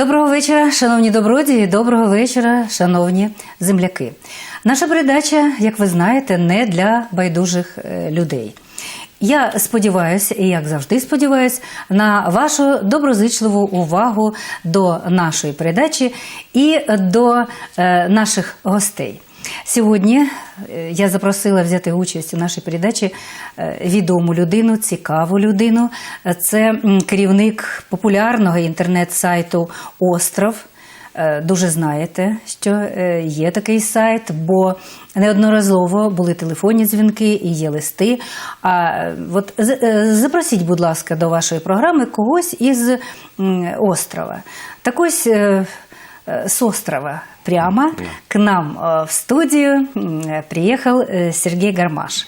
Доброго вечора, шановні добродії, доброго вечора, шановні земляки. Наша передача, як ви знаєте, не для байдужих е, людей. Я сподіваюся, і як завжди сподіваюся, на вашу доброзичливу увагу до нашої передачі і до е, наших гостей. Сьогодні е, я запросила взяти участь у нашій передачі е, відому людину, цікаву людину. Це керівник популярного інтернет-сайту Остров. Е, Дуже знаєте, що є такий сайт, бо неодноразово були телефонні дзвінки і є листи. А от запросіть, будь ласка, до вашої програми когось із острова. Так ось с острова прямо к нам э, в студию э, приехал э, Сергей Гармаш.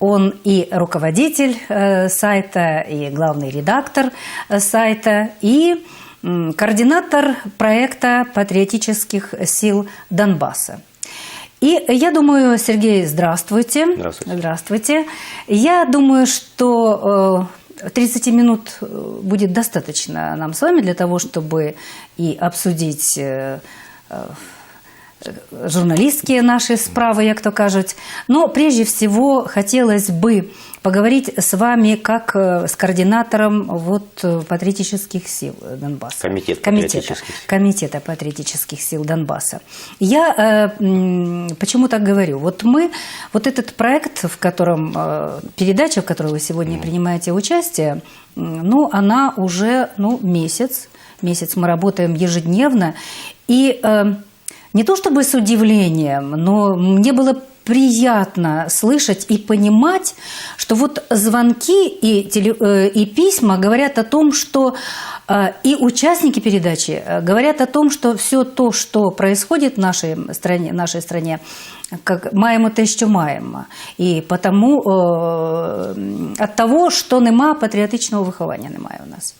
Он и руководитель э, сайта, и главный редактор э, сайта, и координатор проекта патриотических сил Донбасса. И я думаю, Сергей, здравствуйте. Здравствуйте. Здравствуйте. Я думаю, что э, 30 минут э, будет достаточно нам с вами для того, чтобы и обсудить э, э, журналистские наши справы, як то кажуть. Но прежде всего хотелось бы поговорить с вами как э, с координатором вот э, патриотических сил Донбасса. Комитет Комитета, патриотических сил. Комитета патриотических сил Донбасса. Я э, почему так говорю? Вот мы, вот этот проект, в котором, э, передача, в которой вы сегодня принимаете участие, ну, она уже, ну, месяц, месяц мы работаем ежедневно, и э, не то чтобы с удивлением, но мне было приятно слышать и понимать, что вот звонки и, теле- э, и письма говорят о том, что э, и участники передачи э, говорят о том, что все то, что происходит в нашей стране, нашей стране как маємо те, що маємо. І потому е, от того, що нема патріотичного виховання, немає у нас.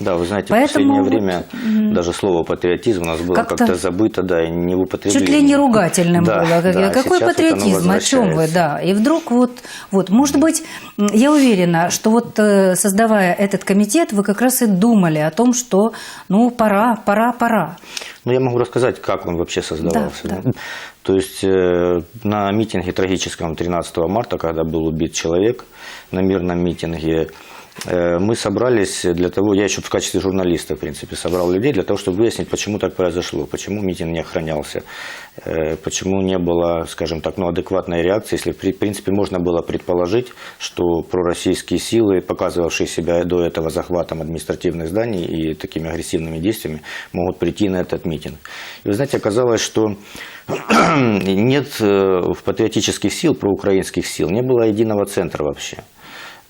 Да, вы знаете, Поэтому в последнее вот, время даже слово патриотизм у нас было Как-то как-то забыто, да, и не в употреблении. Чуть ли не ругательным Да, было. Как- да, Какой сейчас вот патриотизм? О чем вы? Да. И вдруг вот, вот, может быть, я уверена, что вот э, создавая этот комитет, вы как раз и думали о том, что, ну, пора, пора, пора. Ну, я могу рассказать, как он вообще создавался. Да, да. То есть э, на митинге трагическом 13 марта, когда был убит человек, на мирном митинге, мы собрались для того, я еще в качестве журналиста, в принципе, собрал людей для того, чтобы выяснить, почему так произошло, почему митинг не охранялся, э, почему не было, скажем так, ну, адекватной реакции, если, в принципе, можно было предположить, что пророссийские силы, показывавшие себя до этого захватом административных зданий и такими агрессивными действиями, могут прийти на этот митинг. И вы знаете, оказалось, что нет э, в патриотических сил, проукраинских сил, не было единого центра вообще.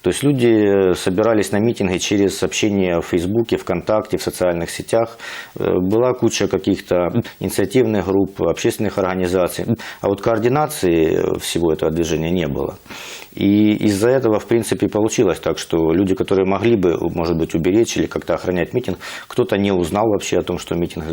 То есть люди э, собирались на митинги через общение в Фейсбуке, ВКонтакте, в социальных сетях. Э, Была куча каких-то инициативных групп, общественных организаций. А вот координации всего этого движения не было. И из-за этого, в принципе, получилось так, что люди, которые могли бы, может быть, уберечь или как-то охранять митинг, кто-то не узнал вообще о том, что митинг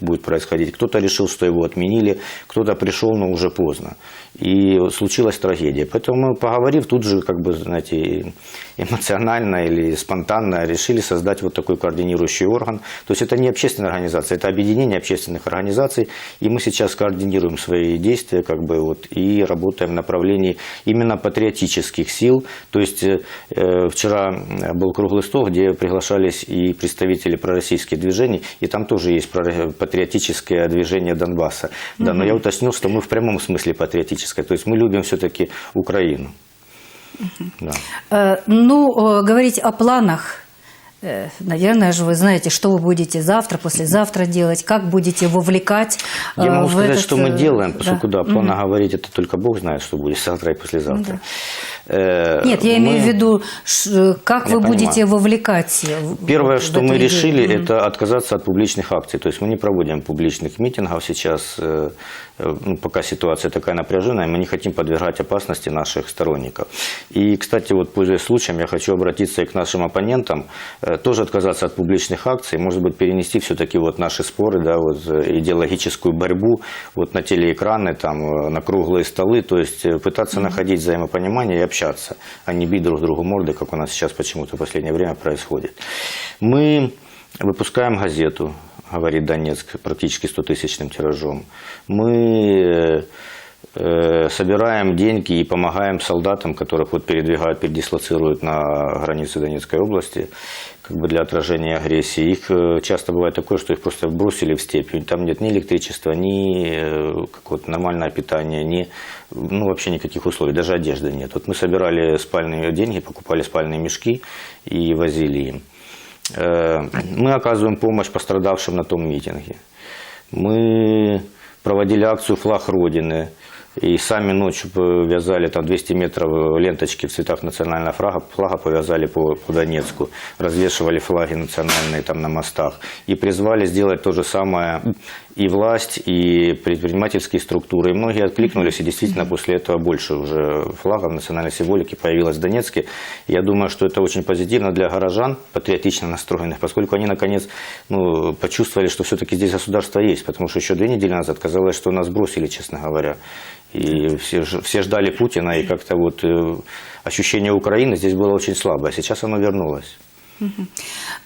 будет происходить, кто-то решил, что его отменили, кто-то пришел, но уже поздно. И случилась трагедия. Поэтому мы, поговорив, тут же, как бы, знаете, эмоционально или спонтанно решили создать вот такой координирующий орган. То есть это не общественная организация, это объединение общественных организаций. И мы сейчас координируем свои действия, как бы, вот, и работаем в направлении именно патриотических сил. То есть э, э, вчера был круглый стол, где приглашались и представители пророссийских движений, и там тоже есть патриотическое движение Донбасса. Да, но я уточнил, что мы в прямом смысле патриотическое. То есть мы любим все-таки Украину. Да. Э, Ну, э, говорить о планах, э, наверное же вы знаете, что вы будете завтра, послезавтра делать, как будете вовлекать Я э, могу в сказать, этот, что мы э, делаем, да. поскольку да, плана говорить это только Бог знает, что будет завтра и послезавтра. Э, Нет, я мы- имею в виду, ш- как Я вы будете понимаю. вовлекать. в- Первое, в что мы идею. решили, Мгм. это отказаться от публичных акций. То есть мы не проводим публичных митингов сейчас, э, э, ну, пока ситуация такая напряженная, мы не хотим подвергать опасности наших сторонников. И, кстати, вот пользуясь случаем, я хочу обратиться и к нашим оппонентам, э, тоже отказаться от публичных акций, может быть, перенести все-таки вот наши споры, да, вот э, идеологическую борьбу вот на телеэкраны, там, э, на круглые столы, то есть э, пытаться находить взаимопонимание и общаться, а не бить друг другу морды, как у нас сейчас почему-то в последнее время происходит. Мы выпускаем газету говорит Донецк, практически 100-тысячным тиражом. Мы э, собираем деньги и помогаем солдатам, которых вот передвигают, передислоцируют на границе Донецкой области, как бы для отражения агрессии. Их э, часто бывает такое, что их просто бросили в степь. Там нет ни электричества, ни э, какого-то нормального питания, ни ну, вообще никаких условий, даже одежды нет. Вот мы собирали спальные деньги, покупали спальные мешки и возили им. Э, Мы оказываем помощь пострадавшим на том митинге. Мы проводили акцию «Флаг Родины». И сами ночью вязали там 200 метров ленточки в цветах национального флага, флага повязали по, по Донецку, развешивали флаги национальные там на мостах. И призвали сделать то же самое и власть, и предпринимательские структуры. И многие откликнулись, и действительно после этого больше уже флагов национальной символики появилось в Донецке. Я думаю, что это очень позитивно для горожан, патриотично настроенных, поскольку они наконец ну, почувствовали, что все-таки здесь государство есть. Потому что еще две недели назад казалось, что нас бросили, честно говоря. И все, все ждали Путина, и как-то вот э, ощущение Украины здесь было очень слабое. Сейчас оно вернулось.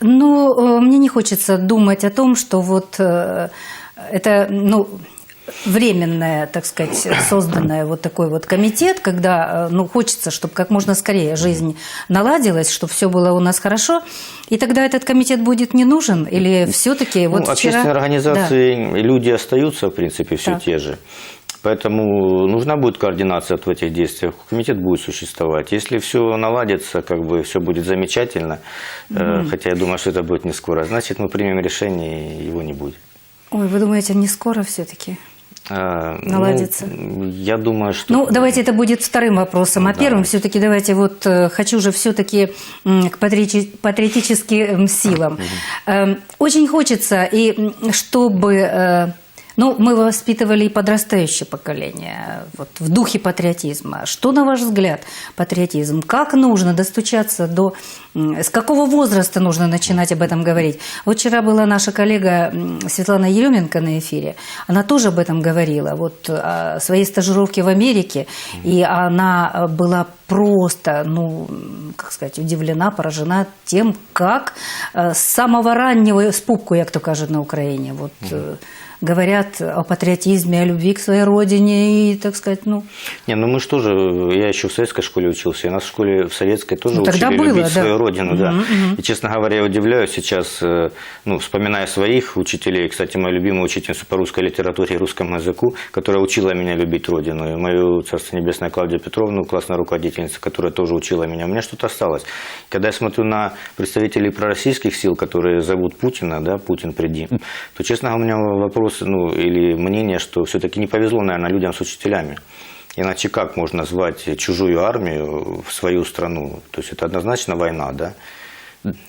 Но э, мне не хочется думать о том, что вот э, это, ну, временное, так сказать, созданное вот такой вот комитет, когда, э, ну, хочется, чтобы как можно скорее жизнь наладилась, чтобы все было у нас хорошо, и тогда этот комитет будет не нужен, или все-таки вот ну, вчера... общественные Да. организации, люди остаются, в принципе, все Так. те же. Поэтому нужна будет координация в этих действиях. Комитет будет существовать. Если все наладится, как бы все будет замечательно, э, хотя я думаю, что это будет не скоро, значит мы примем решение и его не будет. Ой, вы думаете, не скоро все-таки? А, ну, Наладится. я думаю, что... Ну, давайте это будет вторым вопросом. А первым все-таки давайте вот э, хочу же все-таки к патриоти- патриотическим силам. Эм, Очень хочется, и чтобы... Ну, мы воспитывали и подрастающее поколение вот, в духе патриотизма. Что, на ваш взгляд, патриотизм? Как нужно достучаться до... С какого возраста нужно начинать об этом говорить? Вот вчера была наша коллега Светлана Еременко на эфире. Она тоже об этом говорила. Вот о своей стажировке в Америке. И она была просто, ну, как сказать, удивлена, поражена тем, как э, с самого раннего, с пупку, як то кажуть на Україні, вот, э, говорят о патриотизме, о любви к своей родине и, так сказать, ну, Не, ну мы же тоже, я еще в советской школе учился, и нас в школе в советской тоже Ну, тогда учили было, любить да. свою родину, да. Мгм, мгм. И, честно говоря, я удивляюсь сейчас, э, ну, вспоминая своих учителей, кстати, мою любимую учительницу по русской литературе и русскому языку, которая учила меня любить родину, и мою, царство небесное, Клавдию Петровну, классная руководительница, которая тоже учила меня, у меня что-то осталось. Когда я смотрю на представителей пророссийских сил, которые зовут Путина, да, Путин приди, то, честно говоря, у меня вопрос, ну, или мнение, что все-таки не повезло, наверное, людям с учителями. Иначе как можно звать чужую армию в свою страну? То есть это однозначно война, да?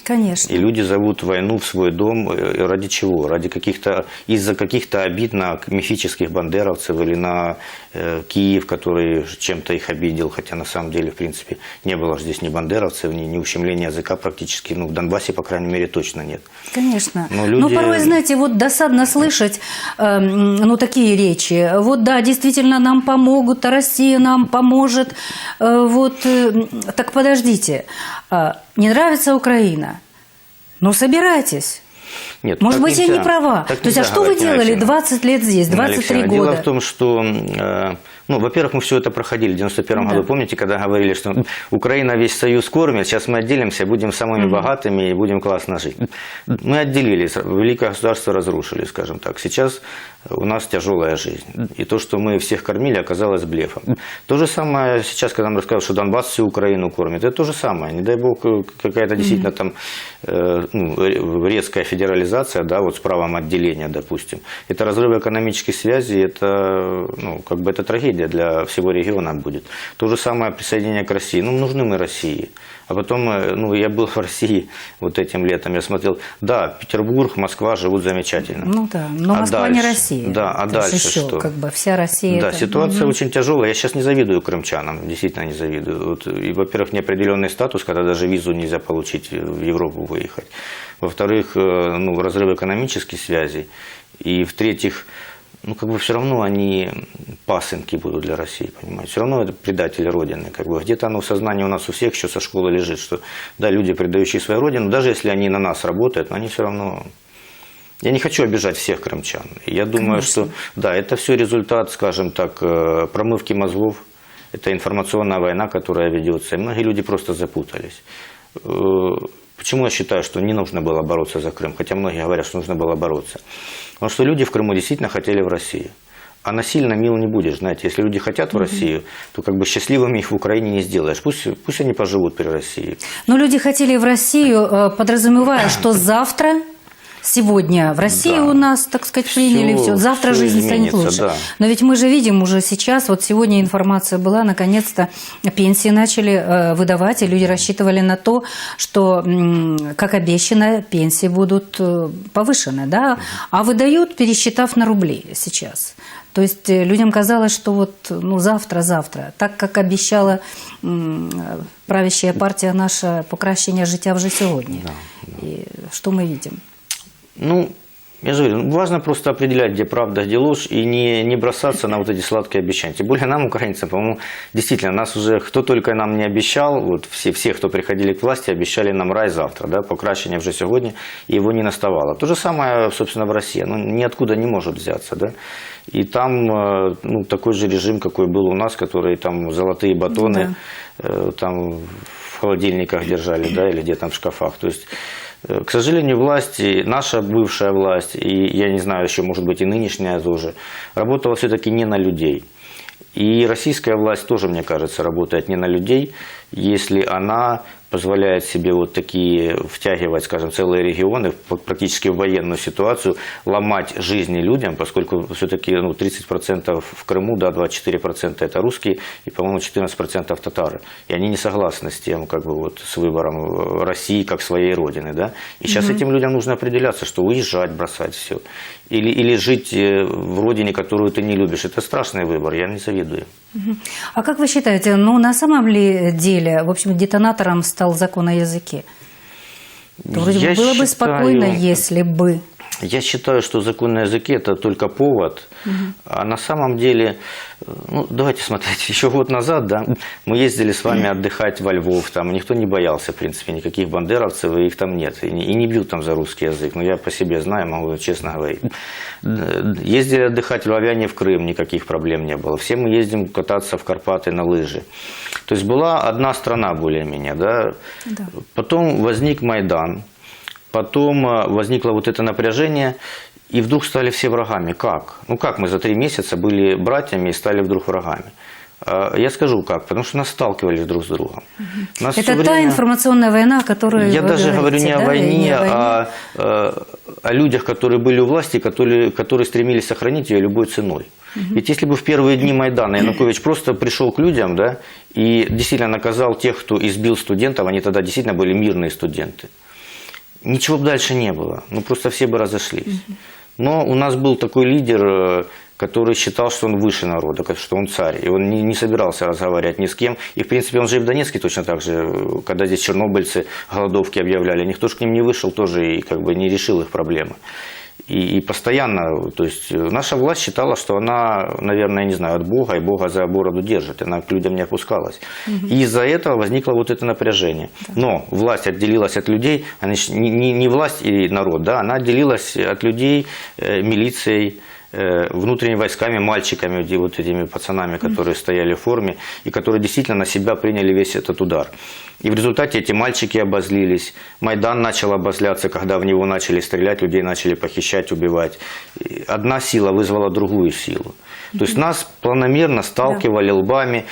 Конечно. И люди зовут войну в свой дом э, ради чего? Ради каких-то из-за каких-то обид на мифических бандеровцев или на э, Киев, который чем-то их обидел, хотя на самом деле, в принципе, не было же здесь ни бандеровцев, ни, ни ущемления языка практически, ну, в Донбассе, по крайней мере, точно нет. Конечно. Но Ну, люди- порой, знаете, вот досадно слышать, эм, ну, такие речи. Вот, да, действительно, нам помогут, а Россия нам поможет. Э, вот, э, так подождите. А, не нравится Украина? Ну, собирайтесь. Нет, Может быть, я нельзя. не права. Так То есть, а что вы делали Алексеевна. 20 лет здесь, Нина 23 Алексеевна, года? Дело в том, что, э, ну, во-первых, мы все это проходили в 91 Да. году. Помните, когда говорили, что Украина весь союз кормит, сейчас мы отделимся, будем самыми богатыми и будем классно жить. Мы отделились, великое государство разрушили, скажем так. Сейчас у нас тяжелая жизнь. И то, что мы всех кормили, оказалось блефом. То же самое сейчас, когда нам рассказывают, что Донбасс всю Украину кормит. Это то же самое. Не дай бог, э, какая-то действительно там э, ну, резкая федерализация, да, вот с правом отделения, допустим. Это разрыв экономических связей, это, ну, как бы это трагедия для всего региона будет. То же самое присоединение к России. Ну, нужны мы России. А потом, э, ну, я был в России вот этим летом, я смотрел, да, Петербург, Москва живут замечательно. Ну да, но А Москва не дальше? Россия. Да, а дальше еще, что? как бы вся Россия. Да, это- ситуация Мгм. очень тяжелая. Я сейчас не завидую крымчанам, действительно не завидую. Вот, и, во-первых, неопределенный статус, когда даже визу нельзя получить в Европу выехать. Во-вторых, э, ну, разрыв экономических связей. И в-третьих, ну, как бы все равно они пасынки будут для России, понимаете. Все равно это предатели Родины. Как бы где-то оно в сознании у нас у всех еще со школы лежит, что да, люди, предающие свою Родину, даже если они на нас работают, но они все равно Я не хочу обижать всех крымчан. Я думаю, что да, это все результат, скажем так, э, промывки мозгов. Это информационная война, которая ведется. И многие люди просто запутались. Почему я считаю, что не нужно было бороться за Крым? Хотя многие говорят, что нужно было бороться. Потому что люди в Крыму действительно хотели в Россию. А насильно мил не будешь, знаете. Если люди хотят в Россию, то как бы счастливыми их в Украине не сделаешь. Пусть, пусть они поживут при России. Но люди хотели в Россию, э, подразумевая, что завтра, сегодня в России Да. у нас, так сказать, приняли все, завтра всё жизнь станет лучше. да. Но ведь мы же видим уже сейчас, вот сегодня информация была, наконец-то пенсии начали э, выдавать, и люди рассчитывали на то, что, как обещано, пенсии будут э, повышены, да, а выдают, пересчитав на рубли сейчас. То есть э, людям казалось, что вот ну, завтра-завтра, так как э, правящая партия наша покращення життя вже сьогодні. И что мы видим? Ну, я же говорю, ну, важно просто определять, где правда, где ложь, и не, не бросаться на вот эти сладкие обещания. Тем более нам, украинцам, по-моему, действительно, нас уже, кто только нам не обещал, вот все, все, кто приходили к власти, обещали нам рай завтра, да, покращение уже сегодня, и его не наставало. То же самое, собственно, в России, оно ниоткуда не может взяться, да. И там э, ну, такой же режим, какой был у нас, который там золотые батоны э, там в холодильниках держали, да, или где там в шкафах. То есть К сожалению, власть, наша бывшая власть, и я не знаю, еще может быть и нынешняя тоже, работала все-таки не на людей. И российская власть тоже, мне кажется, работает не на людей, если она позволяет себе вот такие втягивать, скажем, целые регионы практически в военную ситуацию, ломать жизни людям, поскольку все-таки ну, 30% в Крыму, да, 24% это русские и, по-моему, 14% татары. И они не согласны с тем, как бы вот с выбором э, России как своей родины, да. И сейчас этим людям нужно определяться, что уезжать, бросать все. Или, или жить э, в родине, которую ты не любишь. Это страшный выбор, я не завидую. А как вы считаете, ну на самом ли деле, в общем, детонатором стал закон о языке? То вроде Я бы было бы считаю- спокойно, если бы. Я считаю, что закон на языке это только повод, а на самом деле, ну давайте смотреть, еще год назад, да, мы ездили с вами отдыхать во Львов, там никто не боялся, в принципе, никаких бандеровцев, и их там нет, и не, и не бьют там за русский язык, но я по себе знаю, могу честно говорить. Ездили отдыхать львовяне в Крым, никаких проблем не было. Все мы ездим кататься в Карпаты на лыжи. То есть была одна страна более-менее, да. Да. Потом возник Майдан, потом э, возникло вот это напряжение, и вдруг стали все врагами. Как? Ну как мы за три месяца были братьями и стали вдруг врагами? А, Я скажу как, потому что нас сталкивались друг с другом. Нас Это всё та время- информационная война, о которой я вы даже говорю говорите, не о да, и войне, не о войне. а э, о людях, которые были у власти, которые, которые стремились сохранить ее любой ценой. Ведь если бы в первые дни Майдана Янукович просто пришел к людям, да, и действительно наказал тех, кто избил студентов, они тогда действительно были мирные студенты, ничего бы дальше не было. Ну, просто все бы разошлись. Но у нас был такой лидер, э, который считал, что он выше народа, что он царь. И он не, не собирался разговаривать ни с кем. И, в принципе, он же и в Донецке точно так же, э, когда здесь чернобыльцы голодовки объявляли, никто же к ним не вышел тоже и как бы не решил их проблемы. И, и постоянно, то есть э, наша власть считала, что она, наверное, не знаю, от Бога, и Бога за бороду держит, она к людям не опускалась. И из-за этого возникло вот это напряжение. Но власть отделилась от людей, она не, не- не власть и народ, да, она отделилась от людей э, милицией, внутренними войсками, мальчиками, где вот этими пацанами, которые стояли в форме, и которые действительно на себя приняли весь этот удар. И в результате эти мальчики обозлились, Майдан начал обозляться, когда в него начали стрелять, людей начали похищать, убивать. Одна сила вызвала другую силу. То есть нас планомерно сталкивали лбами,